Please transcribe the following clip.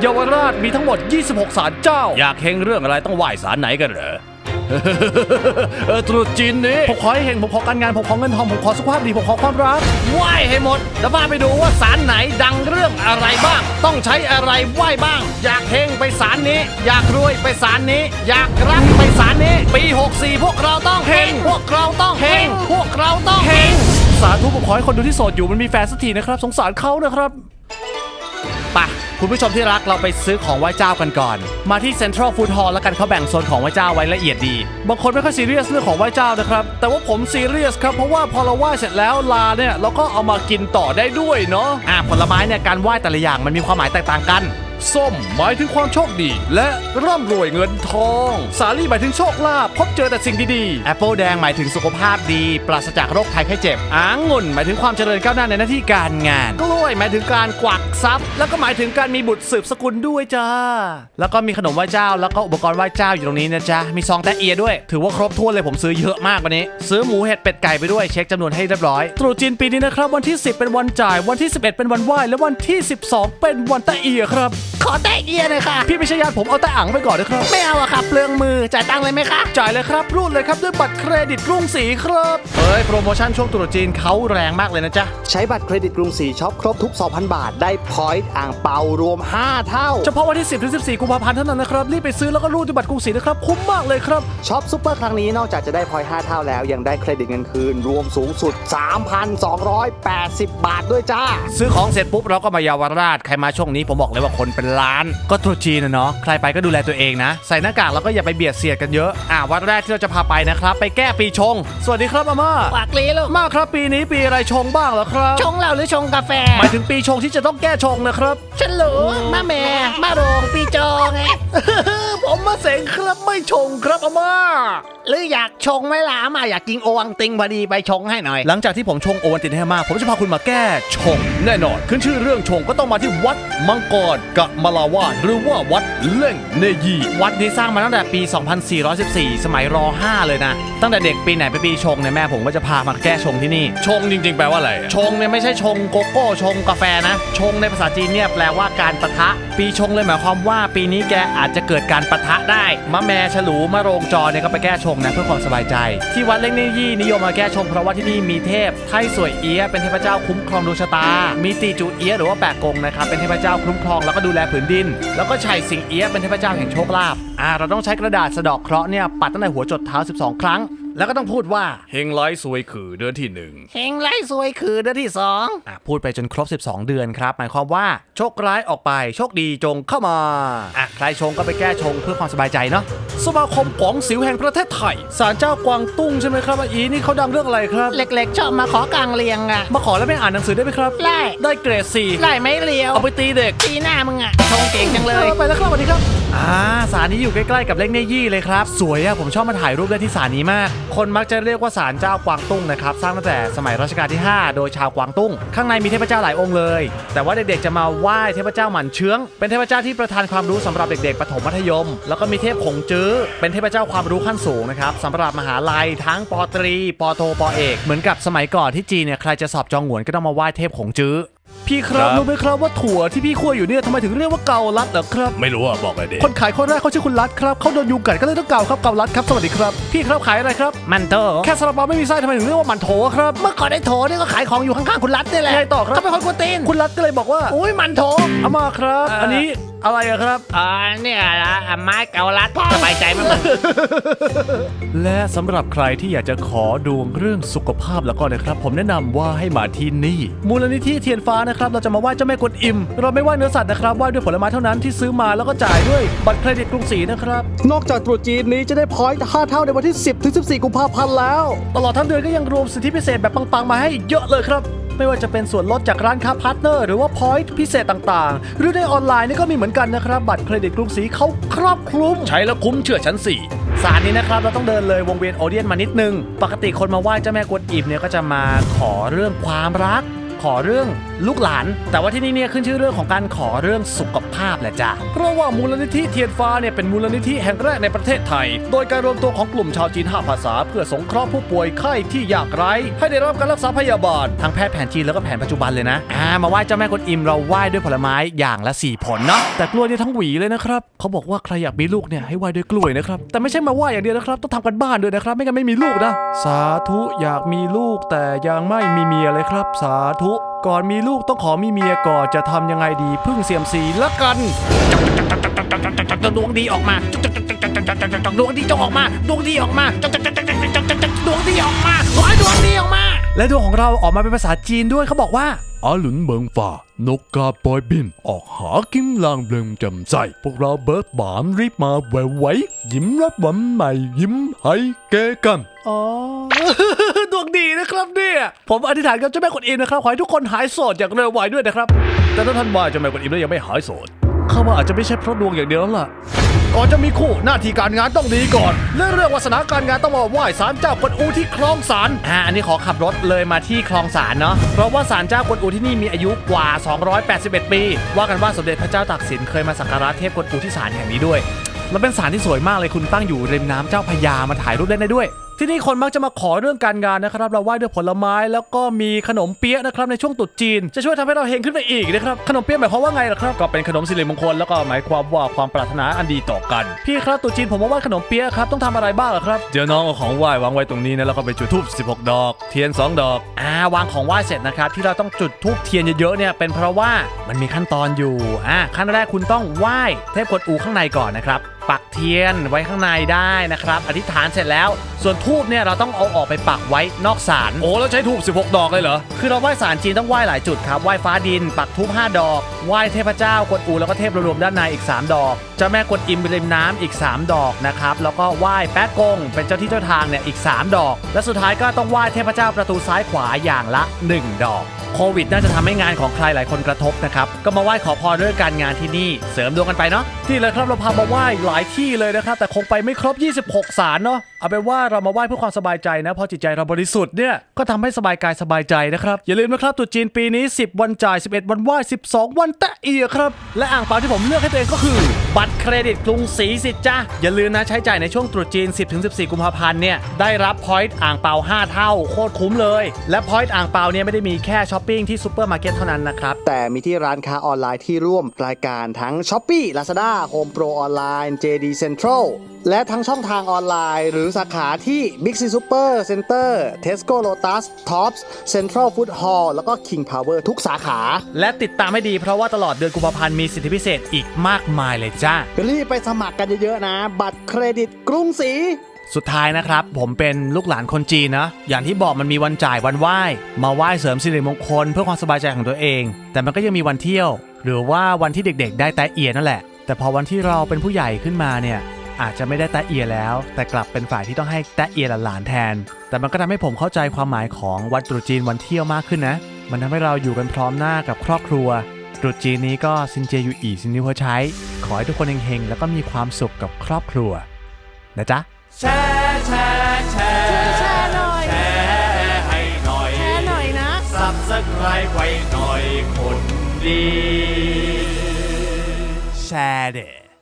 เยาวราชมีทั้งหมด 26 ศาลเจ้า อยากเฮงเรื่องอะไรต้องไหว้ศาลไหนกันเหรอ เออตรุษจีนนี้ผมขอให้เฮงผมขอการงานผมขอเงินทองผมขอสุขภาพดีผมขอความรักไหว้ให้หมดแล้วพาไปดูว่าศาลไหนดังเรื่องอะไรบ้าง ต้องใช้อะไรไหว้บ้าง อยากเฮงไปศาลนี้ อยากรวยไปศาลนี้ อยากรักไปศาลนี้ ปี 64 พวกเราต้องเฮงพวกเราต้องเฮงพวกเราต้องเฮงสาธุผมขอให้คนดูที่โสดอยู่มันมีแฟนสักทีนะครับ สงสารเขานะครับปะ คุณผู้ชมที่รักเราไปซื้อของไหว้เจ้ากันก่อน มาที่เซ็นทรัลฟู้ดฮอลล์แล้วกันเขาแบ่งโซนของไหว้เจ้าไว้ละเอียดดี บางคนไม่ค่อยซีเรียสเรื่องของไหว้เจ้านะครับ แต่ว่าผมซีเรียสครับเพราะว่าพอเราไหว้เสร็จแล้วลาเนี่ยเราก็เอามากินต่อได้ด้วยเนาะอ่าผลไม้เนี่ยการไหว้แต่ละอย่างมันมีความหมายแตกต่างกัน ส้ม หมายถึงความโชคดี และร่ำรวยเงินทอง สาลี่หมายถึงโชคลาภพบเจอแต่สิ่งดีๆ แอปเปิลแดงหมายถึงสุขภาพดี ปราศจากโรคภัยไข้เจ็บอางุ่นหมายถึงความเจริญก้าวหน้าในหน้าที่การงาน กล้วยหมายถึงการกวักทรัพย์ แล้วก็หมายถึงการมีบุตรสืบสกุลด้วยจ้า แล้วก็มีขนมไหว้เจ้า แล้วก็อุปกรณ์ไหว้เจ้าอยู่ตรงนี้นะจ๊ะ มีซองแตะเอียด้วย ถือว่าครบถ้วนเลยผมซื้อเยอะมากวันนี้ ซื้อหมูเห็ดเป็ดไก่ไปด้วยเช็คจำนวนให้เรียบร้อย ตรุษจีนปีนี้นะครับวันที่ 10 เป็นวันจ่าย วันที่ 11 เป็นวันไหว้ และวันที่ 12 เป็นวันแตะเอียครับ ขอแตะเอียเลยค่ะ พี่ไม่ใช่ญาติผมเอาแต่อ่างไปก่อนนะครับ ไม่เอาอะค่ะเปลืองมือจ่ายตังค์เลยไหมคะ จ่ายเลยครับรูดเลยครับด้วยบัตรเครดิตกรุงศรีครับเฮ้ยโปรโมชั่นช่วงตรุษจีนเขาแรงมากเลยนะจ๊ะใช้บัตรเครดิตกรุงศรีช็อปครบทุก 2,000 บาท ได้พอยต์อ่างเปารวม 5 เท่าเฉพาะวันที่ 10ถึง14 กุมภาพันธ์เท่านั้นนะครับรีบไปซื้อแล้วก็รูดด้วยบัตรกรุงศรีนะครับคุ้มมากเลยครับช็อปซุปเปอร์ครั้งนี้นอกจากจะได้พอยต์5เท่าแล้ว ยังได้เครดิตเงินคืนรวมสูงสุด 3,280 บาทด้วยจ้า ซื้อของเสร็จปุ๊บเราก็มาเยาวราชใครมาช่วงนี้ผมบอกเลยว่าคนเป็นล้าน ก็ตรุษจีนนะเนาะใครไปก็ดูแลตัวเองนะ ใส่หน้ากากแล้วก็อย่าไปเบียดเสียดกันเยอะอ่าวัดแรกที่เราจะพาไปนะครับ ไปแก้ปีชง สวัสดีครับอาม่าปากลีลูกมาครับปีนี้ปีอะไรชงบ้างเหรอครับ ชงเหล้าหรือชงกาแฟ หมายถึงปีชงที่จะต้องแก้ชงนะครับ ฉันรู้มาแม่มาโรงปีจองไง ผมมาเสงครับไม่ชงครับอาม่าหรืออยากชงไหมล่ะมาอยากกินโอวังติงพอดีไปชงให้หน่อย หลังจากที่ผมชงโอวันตินให้อามาผมจะพาคุณมาแก้ชง แน่นอน ขึ้นชื่อเรื่องชงก็ต้องมาที่วัดมังกรกะมลาวาดหรือว่าวัดเล่งเนยี วัดนี้สร้างมาตั้งแต่ปี 2414 สมัยร 5 เลยนะ ตั้งแต่เด็กปีไหนไปปีชงเนี่ยแม่ผมก็จะพามาแก้ชงที่นี่ ชงจริง ๆ แปลว่าอะไร ชงเนี่ยไม่ใช่ชงโกโก้ชงกาแฟนะ ชงในภาษาจีนเนี่ยแปลว่าการปะทะ ปีชงเลยหมายความว่าปีนี้แกอาจจะเกิดการปะทะได้ มะแม่ฉลูมะโรงจอเนี่ยก็ไปแก้ชงนะเพื่อความสบายใจ ที่วัดเล่งเนยี่นิยมมาแก้ชงเพราะว่าที่นี่มีเทพไทสวยเอียะเป็นเทพเจ้าคุ้มครองดวงชะตา มีตีจูเอียะหรือว่าแปะกงนะครับเป็นเทพเจ้าคุ้มครองแล้วก็ดูแลผืนดิน แล้วก็ชัยสิงเอียะเป็นเทพเจ้าแห่งโชคลาภอ่าเราต้องใช้กระดาษสะเดอกเคราะห์เนี่ยปัดตั้งแต่หัวจดเท้า 12 ครั้ง แล้วก็ต้องพูดว่าเฮงไลสวยคือเดือนที่หนึ่งเฮงไล่สวยคือเดือนที่สองอะพูดไปจนครบ 12 เดือนครับ หมายความว่าโชคร้ายออกไป โชคดีจงเข้ามาอะใครชงก็ไปแก้ชงเพื่อความสบายใจเนาะสมาคมกวางสิวแห่งประเทศไทยศาลเจ้ากวางตุ้งใช่ไหมครับอาอีนี่เขาดังเรื่องอะไรครับ เล็กๆ ชอบมาขอกลางเรียงอะมาขอแล้วไม่อ่านหนังสือได้ไหมครับ ไล่ได้เกรดสี่ไล่ไม่เลียวเอาไปตีเด็กตีหน้ามึงอะชงเก่งจังเลยไปแล้วครับสวัสดีครับ อ่าศาลนี้อยู่ใกล้ๆกับเล็กเนยี่เลยครับ สวยอะผมชอบมาถ่ายรูปได้ที่ศาลนี้มาก คนมักจะเรียกว่าศาลเจ้ากวางตุ้งนะครับ สร้างตั้งแต่สมัยรัชกาลที่ 5 โดยชาวกวางตุ้ง ข้างในมีเทพเจ้าหลายองค์เลย แต่ว่าเด็กๆจะมาไหว้เทพเจ้าหมันเชื้อง เป็นเทพเจ้าที่ประทานความรู้สำหรับเด็กๆ ประถมมัธยม แล้วก็มีเทพขงจื้อ เป็นเทพเจ้าความรู้ขั้นสูงนะครับสำหรับมหาลัยทั้งปตรีปโทปเอก เหมือนกับสมัยก่อนที่จีนเนี่ยใครจะสอบจองหวนก็ต้องมาไหว้เทพขงจื้อ พี่ครับ รู้ไหมครับว่าถั่วที่พี่คั่วอยู่เนี่ยทำไมถึงเรียกว่าเกาลัดเหรอครับ ไม่รู้อะ บอกเลยดิคนขายคนแรกเขาชื่อคุณรัฐครับเขาโดนยุงกัดก็เลยต้องเกาครับเกาลัดครับสวัสดีครับ พี่ครับขายอะไรครับ มันโต แค่ซาลาเปาไม่มีไส้ทำไมถึงเรียกว่ามันโถครับเมื่อก่อนได้โถนี่ก็ขายของอยู่ข้างๆคุณรัฐนี่แหละไงต่อครับ เขาเป็นคนกวนตีนคุณรัฐก็เลยบอกว่า อุ้ยมันโถอามาครับ เอ่ออั อันนี้ อะไรอะครับอ่าเนี่ยละอะไม้เกาลัดสบายใจมากและสำหรับใครที่อยากจะขอดวงเรื่องสุขภาพแล้วก็นะครับ ผมแนะนำว่าให้มาที่นี่ มูลนิธิเทียนฟ้านะครับ เราจะมาไหว้เจ้าแม่กวนอิม เราไม่ไหว้เนื้อสัตว์นะครับไหว้ด้วยผลไม้เท่านั้นที่ซื้อมาแล้วก็จ่ายด้วยบัตรเครดิตกรุงศรีนะครับ นอกจากตรุษจีนนี้จะได้พอยต์5เท่าในวันที่ 10 ถึง 14 กุมภาพันธ์แล้ว ตลอดทั้งเดือนก็ยังรวมสิทธิพิเศษแบบปังๆมาให้อีกเยอะเลยครับ ไม่ว่าจะเป็นส่วนลดจากร้านค้าพาร์ทเนอร์หรือว่าพอยต์พิเศษต่างๆ หรือในออนไลน์นี่ก็มีเหมือนกันนะครับ บัตรเครดิตกรุงศรีเขาครอบคลุม ใช้แล้วคุ้มเชื่อฉันสิสารนี้นะครับเราต้องเดินเลยวงเวียนโอเดียนมานิดนึง ปกติคนมาไหว้เจ้าแม่กวนอิมเนี่ยก็จะมาขอเรื่องความรัก ขอเรื่องลูกหลาน แต่ว่าที่นี่เนี่ยขึ้นชื่อเรื่องของการขอเรื่องสุขภาพแหละจ้ะเพราะว่ามูลนิธิเทียนฟ้าเนี่ยเป็นมูลนิธิแห่งแรกในประเทศไทย โดยการรวมตัวของกลุ่มชาวจีน 5 ภาษา เพื่อสงเคราะห์ผู้ป่วยไข้ที่ยากไร้ ให้ได้รับการรักษาพยาบาลทั้งแพทย์แผนจีนแล้วก็แผนปัจจุบันเลยนะอ่ามาไหว้เจ้าแม่กวนอิมเราไหว้ด้วยผลไม้อย่างละสี่ผลเนาะแต่กล้วยนี่ทั้งหวีเลยนะครับเขาบอกว่าใครอยากมีลูกเนี่ยให้ไหว้ด้วยกล้วยนะครับแต่ไม่ใช่มาไหว้อย่างเดียวนะครับต้องทำกันบ้านด้วยนะครับไม่งั้นไม่มีลูกนะสาธุอยากมีลูกแต่ยังไม่มีเมียเลยครับ สาธุ ก่อนมีลูกต้องขอมีเมียก่อนจะทำยังไงดีพึ่งเสียมซีละกันดวงดีออกมาดวงดีจงออกมาดวงดีออกมาดวงดีออกมาขอให้ดวงดีออกมา และดวงของเราออกมาเป็นภาษาจีนด้วยเขาบอกว่า อาหลุนเมืองฝ่านกกาปอยบิน ออกหากิมลางเริงจำใจ พวกเราเบิร์ดบามรีบมาแหวไวๆยิ้มรับวันใหม่ยิ้มให้แกกัน อ๋อ ดวงดีนะครับเนี่ย ผมอธิษฐานกับเจ้าแม่กวนอิมนะครับ ขอให้ทุกคนหายโสดอย่างเร็วไวด้วยนะครับ แต่ถ้าท่านว่าเจ้าแม่กวนอิมแล้วยังไม่หายโสด ข้าว่าอาจจะไม่ใช่เพราะดวงอย่างเดียวแล้วล่ะ ก่อนจะมีคู่หน้าที่การงานต้องดีก่อนเรื่องเรื่องวาสนาการงานต้องมาไหว้ศาลเจ้ากวนอูที่คลองสารอ่าอันนี้ขอขับรถเลยมาที่คลองสารเนาะเพราะว่าศาลเจ้ากวนอูที่นี่มีอายุกว่า 281 ปี ว่ากันว่าสมเด็จพระเจ้าตากสินเคยมาสักการะเทพกวนอูที่ศาลแห่งนี้ด้วย แล้วเป็นศาลที่สวยมากเลยคุณตั้งอยู่ริมน้ำเจ้าพระยามาถ่ายรูปเล่นได้ด้วย ที่นี่คนมักจะมาขอเรื่องการงานนะครับ เราไหว้ด้วยผลไม้แล้วก็มีขนมเปี๊ยะนะครับในช่วงตรุษจีน จะช่วยทำให้เราเฮงขึ้นไปอีกนะครับขนมเปี๊ยะหมายความว่าไงล่ะครับก็เป็นขนมสิริมงคลแล้วก็หมายความว่าความปรารถนาอันดีต่อกันพี่ครับตรุษจีนผมมาไหว้ขนมเปี๊ยะครับต้องทำอะไรบ้างล่ะครับเดี๋ยวน้องเอาของไหว้วางไว้ตรงนี้นะแล้วก็ไปจุดธูป16 ดอก เทียน 2 ดอกอ่าวางของไหว้เสร็จนะครับที่เราต้องจุดธูปเทียนเยอะๆเนี่ยเป็นเพราะว่ามันมีขั้นตอนอยู่อ่าขั้นแรกคุณต้องไหว้เทพกวนอูข้างในก่อนนะครับปักเทียนไว้ข้างในได้นะครับ อธิษฐานเสร็จแล้ว ส่วนทูบเนี่ยเราต้องเอาออกไปปักไว้นอกศาลโอ้แล้วใช้ถูก16 ดอกเลยเหรอคือเราไหว้ศาลจีนต้องไหว้หลายจุดครับไหว้ฟ้าดิน ปักทูบ5ดอกไหว้เทพเจ้ากวนอูแล้วก็เทพรวมๆด้านในอีก 3 ดอกเจ้าแม่กวนอิมริมน้ำอีก 3 ดอกนะครับแล้วก็ไหว้แป๊ะกง เป็นเจ้าที่เจ้าทางเนี่ยอีก 3 ดอก และสุดท้ายก็ต้องไหว้เทพเจ้าประตูซ้ายขวาอย่างละ 1 ดอกโควิดน่าจะทำให้งานของใครหลายคนกระทบนะครับ ก็มาไหว้ขอพรเรื่องการงานที่นี่ เสริมดวงกันไปเนาะที่เลยครับเราพามาไหว้หลายที่เลยนะครับ แต่คงไปไม่ครบ 26 ศาลเนาะเอาเป็นว่าเรามาไหว้เพื่อความสบายใจนะเพราะจิตใจเราบริสุทธิ์เนี่ย ก็ทำให้สบายกายสบายใจนะครับ อย่าลืมนะครับตรุษจีนปีนี้ 10 วันจ่าย 11 วันไหว้ 12 วันแตะเอียครับ และอ่างเปาที่ผมเลือกให้ตัวเองก็คือ บัตรเครดิตกรุงศรีสิทธิ์จ้าอย่าลืมนะใช้จ่ายในช่วงตรุษจีน 10-14 กุมภาพันธ์เนี่ยได้รับพอยต์อ่างเปา 5 เท่าโคตรคุ้มเลย และพอยต์อ่างเปาเนี่ยไม่ได้มีแค่ช้อปปิ้งที่ซูเปอร์มาร์เก็ตเท่านั้นนะครับแต่มีที่ร้านค้าออนไลน์ที่ร่วมรายการทั้ง s h o p e e Lazada Home Pro ออนไลน์ JD Central และทั้งช่องทางออนไลน์ หรือสาขาที่ Big C Super Center Tesco Lotus Tops Central Food Hall แล้วก็ King Power ทุกสาขา และติดตามให้ดีเพราะว่าตลอดเดือนกุมภาพันธ์มีสิทธิพิเศษอีกมากมายเลยจ้ารีบไปสมัครกันเยอะๆนะ บัตรเครดิตกรุงศรีสุดท้ายนะครับ ผมเป็นลูกหลานคนจีนนะ อย่างที่บอกมันมีวันจ่ายวันไหว้ มาไหว้เสริมสิริมงคลเพื่อความสบายใจของตัวเอง แต่มันก็ยังมีวันเที่ยว หรือว่าวันที่เด็กๆ ได้แตะเอียนั่นแหละ แต่พอวันที่เราเป็นผู้ใหญ่ขึ้นมาเนี่ย อาจจะไม่ได้แตะเอียแล้ว แต่กลับเป็นฝ่ายที่ต้องให้แตะเอียหลานๆแทน แต่มันก็ทำให้ผมเข้าใจความหมายของวันตรุษจีนวันเที่ยวมากขึ้นนะ มันทำให้เราอยู่กันพร้อมหน้ากับครอบครัวตรุษจีนนี้ก็ซินเจยูอีซินนิวหัวใช้ ขอให้ทุกคนเฮงๆแล้วก็มีความสุขกับครอบครัว นะจ๊ะแชร์แชร์แชร์แชร์หน่อยแชร์ให้หน่อยแชร์หน่อยนะสับสไครไว้หน่อยคนดี share it